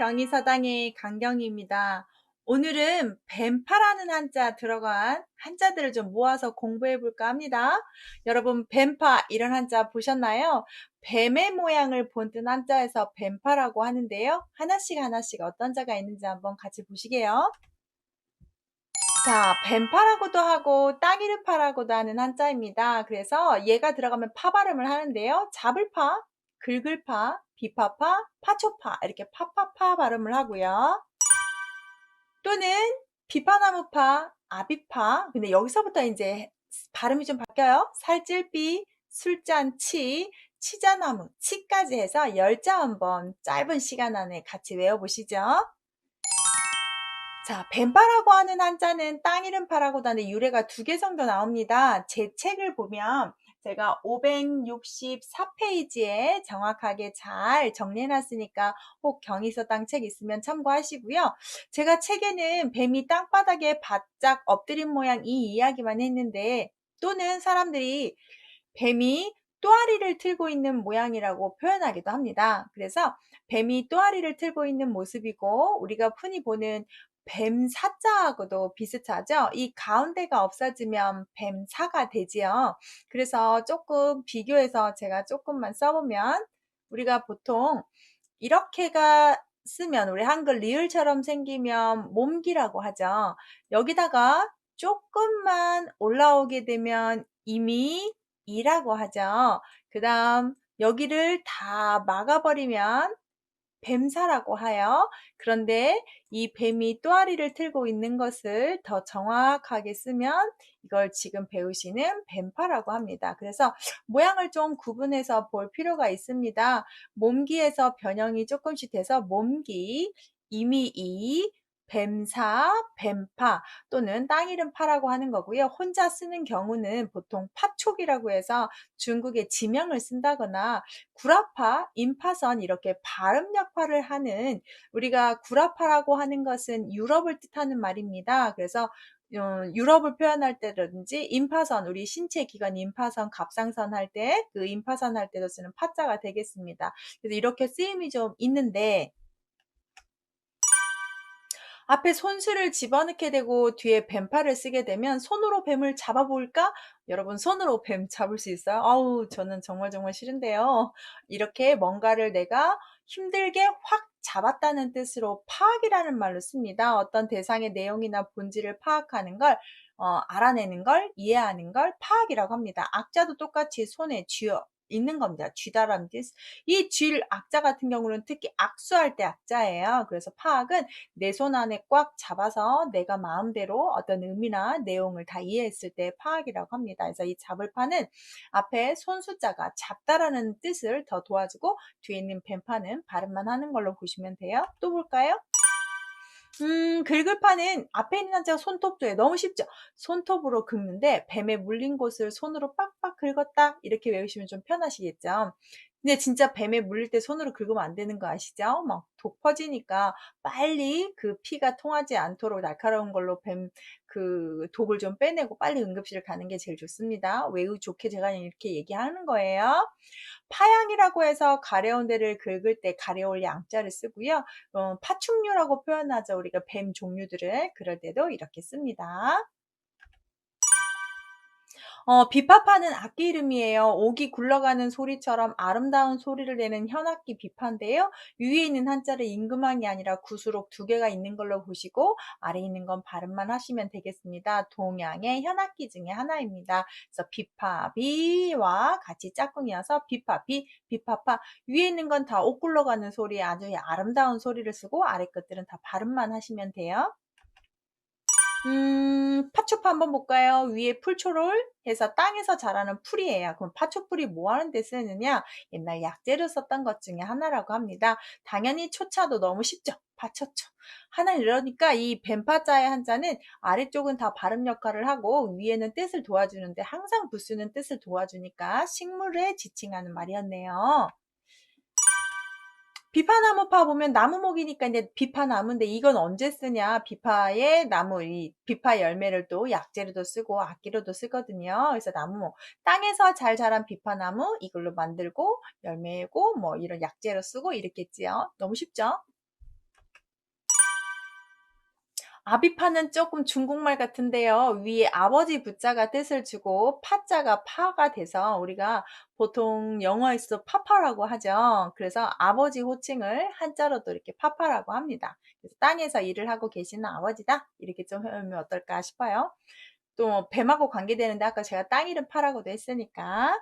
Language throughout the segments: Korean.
경희서당의 강경희입니다. 오늘은 뱀파라는 한자 들어간 한자들을 좀 모아서 공부해 볼까 합니다. 여러분 뱀파 이런 한자 보셨나요? 뱀의 모양을 본뜬 한자에서 뱀파라고 하는데요. 하나씩 하나씩 어떤 자가 있는지 한번 같이 보시게요. 자, 뱀파라고도 하고 땅이르파라고도 하는 한자입니다. 그래서 얘가 들어가면 파 발음을 하는데요. 잡을 파, 긁을 파, 비파파, 파초파 이렇게 파파파 발음을 하고요. 또는 비파나무파, 아비파. 근데 여기서부터 이제 발음이 좀 바뀌어요. 살찔비, 술잔치, 치자나무, 치까지 해서 열자 한번 짧은 시간 안에 같이 외워보시죠. 자, 뱀파라고 하는 한자는 땅 이름파라고도 하는데 유래가 두 개 정도 나옵니다. 제 책을 보면 제가 564페이지에 정확하게 잘 정리해놨으니까 혹 경의서 땅 책 있으면 참고하시고요. 제가 책에는 뱀이 땅바닥에 바짝 엎드린 모양 이 이야기만 했는데 또는 사람들이 뱀이 또아리를 틀고 있는 모양이라고 표현하기도 합니다. 그래서 뱀이 또아리를 틀고 있는 모습이고 우리가 흔히 보는 뱀 사자하고도 비슷하죠? 이 가운데가 없어지면 뱀 사가 되지요. 그래서 조금 비교해서 제가 조금만 써보면 우리가 보통 이렇게가 쓰면 우리 한글 리을처럼 생기면 몸기라고 하죠. 여기다가 조금만 올라오게 되면 이미 이라고 하죠. 그 다음 여기를 다 막아버리면 뱀사라고 하여 그런데 이 뱀이 또아리를 틀고 있는 것을 더 정확하게 쓰면 이걸 지금 배우시는 뱀파라고 합니다. 그래서 모양을 좀 구분해서 볼 필요가 있습니다. 몸기에서 변형이 조금씩 돼서 몸기, 이미 이, 뱀사, 뱀파 또는 땅 이름 파라고 하는 거고요. 혼자 쓰는 경우는 보통 파촉이라고 해서 중국의 지명을 쓴다거나 구라파, 임파선 이렇게 발음 역할을 하는 우리가 구라파라고 하는 것은 유럽을 뜻하는 말입니다. 그래서 어, 유럽을 표현할 때든지 임파선 우리 신체 기관 임파선 갑상선 할 때 그 임파선 할 때도 쓰는 파자가 되겠습니다. 그래서 이렇게 쓰임이 좀 있는데 앞에 손수를 집어넣게 되고 뒤에 뱀팔을 쓰게 되면 손으로 뱀을 잡아볼까? 여러분 손으로 뱀 잡을 수 있어요? 아우 저는 정말 정말 싫은데요. 이렇게 뭔가를 내가 힘들게 확 잡았다는 뜻으로 파악이라는 말로 씁니다. 어떤 대상의 내용이나 본질을 파악하는 걸 어, 알아내는 걸 이해하는 걸 파악이라고 합니다. 악자도 똑같이 손에 쥐어 있는 겁니다. 쥐다라는 뜻. 이쥐 악자 같은 경우는 특히 악수할 때 악자예요. 그래서 파악은 내 손 안에 꽉 잡아서 내가 마음대로 어떤 의미나 내용을 다 이해했을 때 파악이라고 합니다. 그래서 이 잡을 파는 앞에 손수자가 잡다라는 뜻을 더 도와주고 뒤에 있는 뱀파는 발음만 하는 걸로 보시면 돼요. 또 볼까요? 음, 긁을파는 앞에 있는 한자가 손톱도에 너무 쉽죠? 손톱으로 긁는데 뱀에 물린 곳을 손으로 빡빡 긁었다 이렇게 외우시면 좀 편하시겠죠? 근데 진짜 뱀에 물릴 때 손으로 긁으면 안 되는 거 아시죠? 막 독 퍼지니까 빨리 그 피가 통하지 않도록 날카로운 걸로 뱀 그 독을 좀 빼내고 빨리 응급실을 가는 게 제일 좋습니다. 외우 좋게 제가 이렇게 얘기하는 거예요. 파양이라고 해서 가려운 데를 긁을 때 가려울 양자를 쓰고요. 어, 파충류라고 표현하죠. 우리가 뱀 종류들을 그럴 때도 이렇게 씁니다. 어, 비파파는 악기 이름이에요. 옥이 굴러가는 소리처럼 아름다운 소리를 내는 현악기 비파인데요. 위에 있는 한자를 임금왕이 아니라 구수록 두 개가 있는 걸로 보시고 아래 있는 건 발음만 하시면 되겠습니다. 동양의 현악기 중에 하나입니다. 그래서 비파비와 같이 짝꿍이어서 비파비, 비파파 위에 있는 건 다 옥 굴러가는 소리 아주 아름다운 소리를 쓰고 아래 것들은 다 발음만 하시면 돼요. 음, 파초파 한번 볼까요? 위에 풀초를 해서 땅에서 자라는 풀이에요. 그럼 파초풀이 뭐 하는 데 쓰느냐? 옛날 약재로 썼던 것 중에 하나라고 합니다. 당연히 초차도 너무 쉽죠? 파초초. 하나 이러니까 이 뱀파자의 한자는 아래쪽은 다 발음 역할을 하고 위에는 뜻을 도와주는데 항상 부수는 뜻을 도와주니까 식물에 지칭하는 말이었네요. 비파나무 파 보면 나무목이니까 이제 비파나무인데 이건 언제 쓰냐? 비파의 나무, 이 비파 열매를 또 약재로도 쓰고 악기로도 쓰거든요. 그래서 나무목. 땅에서 잘 자란 비파나무 이걸로 만들고 열매고 뭐 이런 약재로 쓰고 이랬겠지요. 너무 쉽죠? 아비파는 조금 중국말 같은데요. 위에 아버지 부자가 뜻을 주고 파자가 파가 돼서 우리가 보통 영어에서 파파라고 하죠. 그래서 아버지 호칭을 한자로도 이렇게 파파라고 합니다. 그래서 땅에서 일을 하고 계시는 아버지다. 이렇게 좀 해보면 어떨까 싶어요. 또 뱀하고 관계되는데 아까 제가 땅 이름 파라고도 했으니까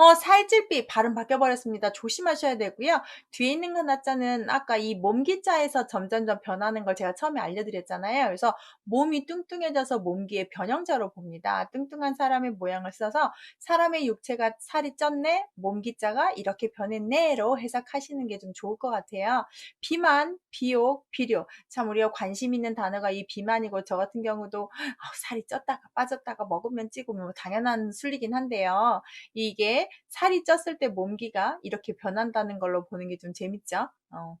어, 살찔비 발음 바뀌어버렸습니다. 조심하셔야 되고요. 뒤에 있는 하나자는 아까 이 몸기자에서 점점점 변하는 걸 제가 처음에 알려드렸잖아요. 그래서 몸이 뚱뚱해져서 몸기의 변형자로 봅니다. 뚱뚱한 사람의 모양을 써서 사람의 육체가 살이 쪘네, 몸기자가 이렇게 변했네로 해석하시는 게 좀 좋을 것 같아요. 비만, 비욕, 비료. 참 우리가 관심 있는 단어가 이 비만이고 저 같은 경우도 아, 살이 쪘다가 빠졌다가 먹으면 찌고 뭐 당연한 순리긴 한데요. 이게 살이 쪘을 때 몸기가 이렇게 변한다는 걸로 보는 게 좀 재밌죠. 어.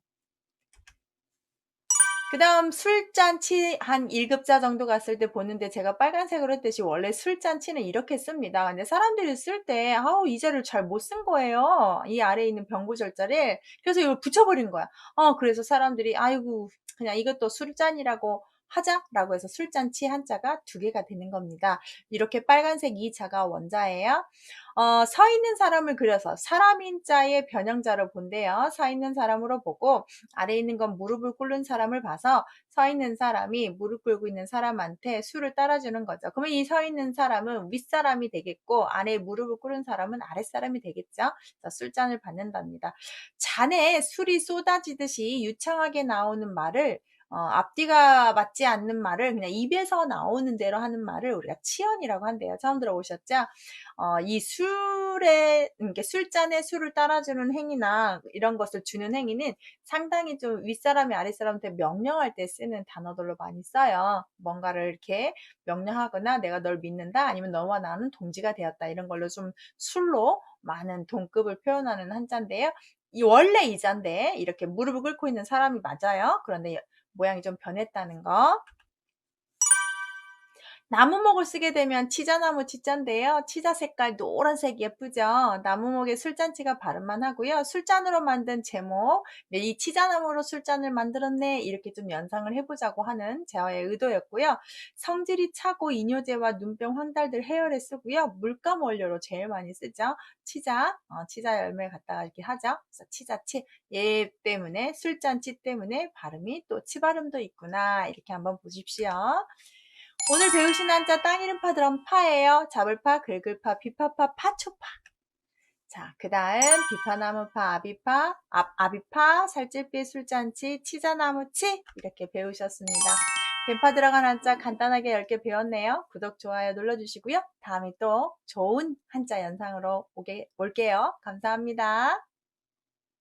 그 다음 술잔치 한 1급자 정도 갔을 때 보는데 제가 빨간색으로 했듯이 원래 술잔치는 이렇게 씁니다. 근데 사람들이 쓸 때 아우 이 자를 잘 못 쓴 거예요. 이 아래에 있는 병구절자를 그래서 이걸 붙여버린 거야. 어 그래서 사람들이 아이고 그냥 이것도 술잔이라고 하자라고 해서 술잔치 한자가 두 개가 되는 겁니다. 이렇게 빨간색 이 자가 원자예요. 어, 서 있는 사람을 그려서 사람인 자의 변형자로 본대요. 서 있는 사람으로 보고 아래 있는 건 무릎을 꿇는 사람을 봐서 서 있는 사람이 무릎 꿇고 있는 사람한테 술을 따라주는 거죠. 그러면 이 서 있는 사람은 윗사람이 되겠고 아래 무릎을 꿇은 사람은 아랫사람이 되겠죠. 술잔을 받는답니다. 잔에 술이 쏟아지듯이 유창하게 나오는 말을 어, 앞뒤가 맞지 않는 말을 그냥 입에서 나오는 대로 하는 말을 우리가 치연이라고 한대요. 처음 들어보셨죠? 어, 이 술에, 이렇게 술잔에 술을 따라주는 행위나 이런 것을 주는 행위는 상당히 좀 윗사람이 아랫사람한테 명령할 때 쓰는 단어들로 많이 써요. 뭔가를 이렇게 명령하거나 내가 널 믿는다 아니면 너와 나는 동지가 되었다 이런 걸로 좀 술로 많은 동급을 표현하는 한자인데요. 이 원래 이자인데 이렇게 무릎을 꿇고 있는 사람이 맞아요. 그런데 모양이 좀 변했다는 거. 나무목을 쓰게 되면 치자나무 치자인데요. 치자 색깔 노란색 예쁘죠? 나무목에 술잔치가 발음만 하고요. 술잔으로 만든 제목, 네, 이 치자나무로 술잔을 만들었네 이렇게 좀 연상을 해보자고 하는 제어의 의도였고요. 성질이 차고 이뇨제와 눈병 황달들 해열에 쓰고요. 물감 원료로 제일 많이 쓰죠. 치자, 어, 치자 열매 갖다가 이렇게 하죠. 그래서 치자치, 얘 때문에 술잔치 때문에 발음이 또 치발음도 있구나 이렇게 한번 보십시오. 오늘 배우신 한자 땅 이름 파 드럼 파예요. 잡을파, 긁을파, 비파파, 파초파. 자, 그 다음 비파나무파, 아비파, 아, 아비파, 살찔비, 술잔치, 치자나무, 치 이렇게 배우셨습니다. 뱀파 들어간 한자 간단하게 10개 배웠네요. 구독, 좋아요 눌러주시고요. 다음에 또 좋은 한자 연상으로 오게, 올게요. 감사합니다.